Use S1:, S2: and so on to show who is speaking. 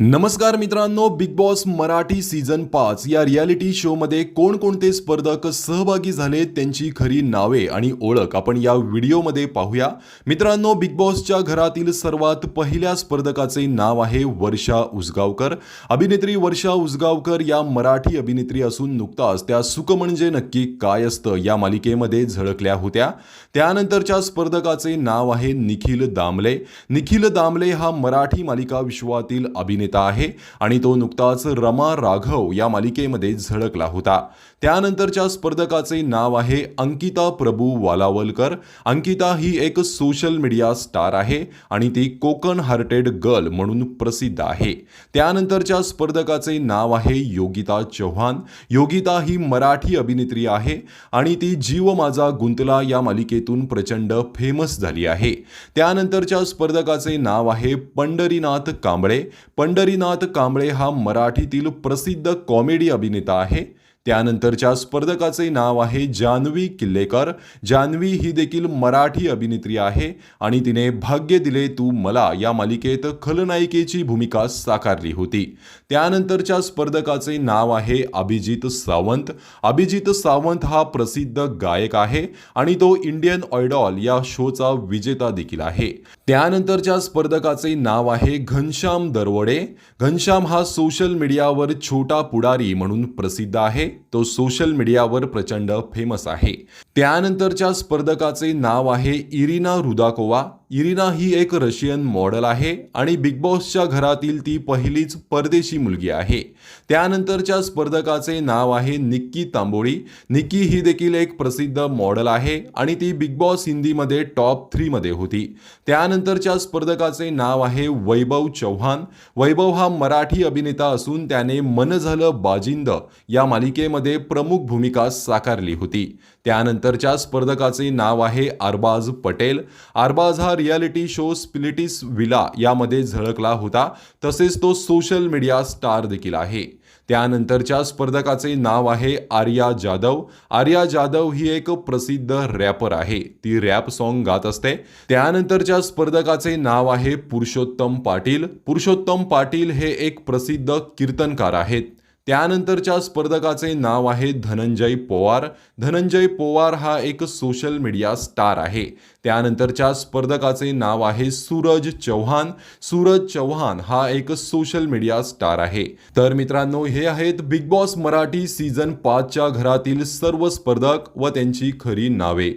S1: नमस्कार मित्रांनो big boss Marathi season पाच या रियालिटी शोमध्ये कोणकोणते स्पर्धक सहभागी झाले त्यांची खरी नावे आणि ओळख आपण या व्हिडिओमध्ये पाहूया. मित्रांनो बिग बॉसच्या घरातील सर्वात पहिल्या स्पर्धकाचे नाव आहे वर्षा उसगावकर. अभिनेत्री वर्षा उसगावकर या मराठी अभिनेत्री असून नुकताच त्या सुख म्हणजे नक्की काय असतं या मालिकेमध्ये झळकल्या होत्या. त्यानंतरच्या स्पर्धकाचे नाव आहे निखिल दामले. निखिल दामले हा मराठी मालिका विश्वातील अभिनेता आहे आणि तो नुकताच रमा राघव या मालिकेमध्ये झळकला होता. त्यानंतरच्या स्पर्धकाचे नाव आहे अंकिता प्रभू वालावलकर. अंकिता ही एक सोशल मीडिया स्टार आहे आणि ती कोकण हार्टेड गर्ल म्हणून प्रसिद्ध आहे. त्यानंतरच्या स्पर्धकाचे नाव आहे योगिता चव्हाण योगिता ही मराठी अभिनेत्री आहे आणि ती जीव माझा गुंतला या मालिकेतून प्रचंड फेमस झाली आहे. त्यानंतरच्या स्पर्धकाचे नाव आहे पंढरीनाथ कांबळे. पंढरीनाथ कांबळे हा मराठीतील प्रसिद्ध कॉमेडी अभिनेता आहे. त्यानंतरच्या स्पर्धकाचे नाव आहे जान्हवी किल्लेकर. जान्हवी ही देखील मराठी अभिनेत्री आहे आणि तिने भाग्य दिले तू मला या मालिकेत खलनायिकेची भूमिका साकारली होती. त्यानंतरच्या स्पर्धकाचे नाव आहे अभिजित सावंत. अभिजित सावंत हा प्रसिद्ध गायक आहे आणि तो इंडियन आयडॉल या शोचा विजेता देखील आहे. त्यानंतरच्या स्पर्धकाचे नाव आहे घनश्याम दरवडे. घनश्याम हा सोशल मीडियावर छोटा पुढारी म्हणून प्रसिद्ध आहे. तो सोशल मीडियावर प्रचंड फेमस आहे. त्यानंतरच्या स्पर्धकाचे नाव आहे इरिना रुदाकोवा. इरिना ही एक रशियन मॉडेल आहे आणि बिग बॉसच्या घरातील ती पहिलीच परदेशी मुलगी आहे. त्यानंतरच्या स्पर्धकाचे नाव आहे निक्की तांबोळी. निक्की ही देखील एक प्रसिद्ध मॉडेल आहे आणि ती बिग बॉस हिंदीमध्ये टॉप थ्रीमध्ये होती. त्यानंतरच्या स्पर्धकाचे नाव आहे वैभव चौहान. वैभव हा मराठी अभिनेता असून त्याने मन झालं बाजिंद या मालिकेमध्ये प्रमुख भूमिका साकारली होती. त्यानंतरच्या स्पर्धकाचे नाव आहे अरबाज पटेल. अरबाज हा रियालिटी शो स्पिलिटिस विला यामध्ये झळकला होता. तसेच तो सोशल मीडिया स्टार देखील आहे. त्यानंतरच्या स्पर्धकाचे नाव आहे आर्या जाधव. आर्या जाधव ही एक प्रसिद्ध रॅपर आहे. ती रॅप सॉन्ग गात असते. त्यानंतरच्या स्पर्धकाचे नाव आहे पुरुषोत्तम पाटील. पुरुषोत्तम पाटील हे एक प्रसिद्ध कीर्तनकार आहेत. त्यानंतरच्या स्पर्धकाचे नाव आहे धनंजय पोवार. धनंजय पोवार हा एक सोशल मीडिया स्टार आहे. त्यानंतरच्या स्पर्धकाचे नाव आहे सूरज चव्हाण सूरज चव्हाण हा एक सोशल मीडिया स्टार आहे. तर मित्रांनो हे आहेत बिग बॉस मराठी सीझन पाचच्या घरातील सर्व स्पर्धक व त्यांची खरी नावे.